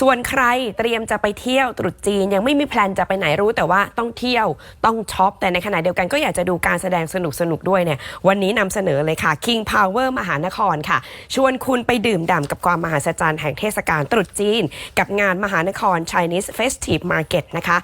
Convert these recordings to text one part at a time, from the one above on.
ส่วนใครเตรียมจะไปเที่ยวตรุษจีนยังไม่มีแพลนจะไปไหนรู้แต่ว่าต้องเที่ยวต้องช็อป แต่ในขณะเดียวกันก็อยากจะดูการแสดงสนุกๆด้วยเนี่ยวันนี้นำเสนอเลยค่ะ King Power มหานครค่ะ ชวนคุณไปดื่มด่ำกับความมหัศจรรย์แห่งเทศกาลตรุษจีน กับงานมหานคร Chinese Festive Market นะคะ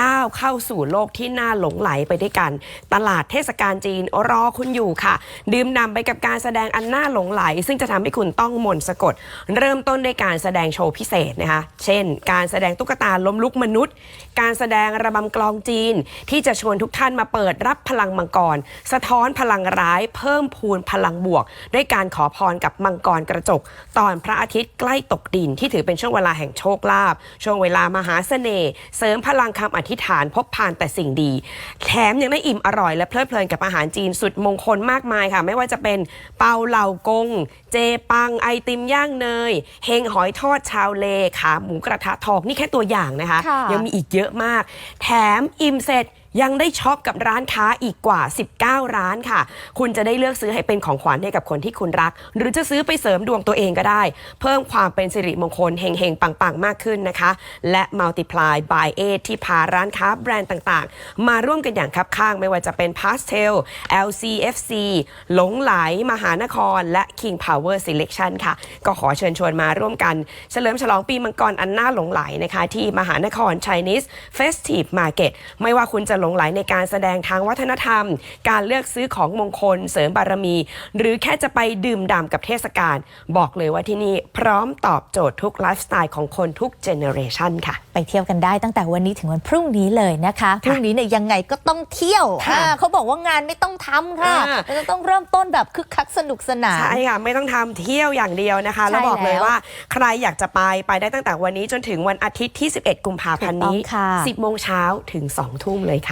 ก้าวเข้าสู่โลกที่น่าหลงไหลไปด้วยกัน ตลาดเทศกาลจีนรอคุณอยู่ค่ะ ดื่มด่ำไปกับการแสดงอันน่าหลงไหล ซึ่งจะทำให้คุณต้องมนสะกด เริ่มต้นด้วยการแสดงโชว์พิเศษนะคะเช่น การแสดงตุ๊กตาล้มลุกมนุษย์ การแสดงระบำกลองจีน ที่จะชวนทุกท่านมาเปิดรับพลังมังกร สะท้อนพลังร้าย เพิ่มพูนพลังบวก ด้วยการขอพรกับมังกรกระจก ตอนพระอาทิตย์ใกล้ตกดินที่ถือเป็นช่วงเวลาแห่งโชคลาภช่วงเวลามหาเสน่ห์เสริมพลังคำอธิษฐานพบพานแต่สิ่งดี แถมยังได้อิ่มอร่อยและเพลิดเพลินกับอาหารจีนสุดมงคลมากมายค่ะ ไม่ว่าจะเป็นเปาเหล่ากง เจปังไอติมย่างเนย เฮงหอยทอดชาวเลขาหมูกระทะทองนี่แค่ตัวอย่างนะคะค่ะยังมีอีกเยอะมาก แถมอิ่มเสร็จ ยังได้ช็อปกับร้านค้าอีกกว่า 19 ร้านค่ะ คุณจะได้เลือกซื้อให้เป็นของขวัญให้กับคนที่คุณรัก หรือจะซื้อไปเสริมดวงตัวเองก็ได้ เพิ่มความเป็นสิริมงคลเฮงๆ ปังๆ มากขึ้นนะคะ และ Multiply by 8ที่พาร้านค้าแบรนด์ต่างๆ มาร่วมกันอย่างคับข้างไม่ว่าจะเป็น Pastel LCFC หลงไหล มหานคร และ King Power Selection ค่ะ ก็ขอเชิญชวนมาร่วมกัน เฉลิมฉลองปีมังกรอันน่าหลงไหลนะคะที่มหานคร Chinese Festive Market ไม่ว่าคุณจะหลงไหลในการแสดงทางวัฒนธรรม การเลือกซื้อของมงคล เสริมบารมี หรือแค่จะไปดื่มด่ำกับเทศกาลบอกเลยว่าที่นี่พร้อมตอบโจทย์ทุกไลฟ์สไตล์ของคนทุกเจเนอเรชันค่ะ ไปเที่ยวกันได้ตั้งแต่วันนี้ถึงวันพรุ่งนี้เลยนะคะพรุ่งนี้เนี่ยยังไงก็ต้องเที่ยวค่ะอ่าเขาบอกว่างานไม่ต้องทำค่ะอ่า เราจะต้องเริ่มต้นแบบคึกคักสนุกสนาน ใช่ค่ะ ไม่ต้องทำเที่ยวอย่างเดียวนะคะ ใช่แล้วบอกเลยแล้วว่าใครอยากจะไปไปได้ตั้งแต่วันนี้จนถึงวันอาทิตย์ที่ 11 กุมภาพันธ์นี้ ถูกต้องค่ะ 10 โมงเช้าถึง 2 ทุ่มเลยค่ะ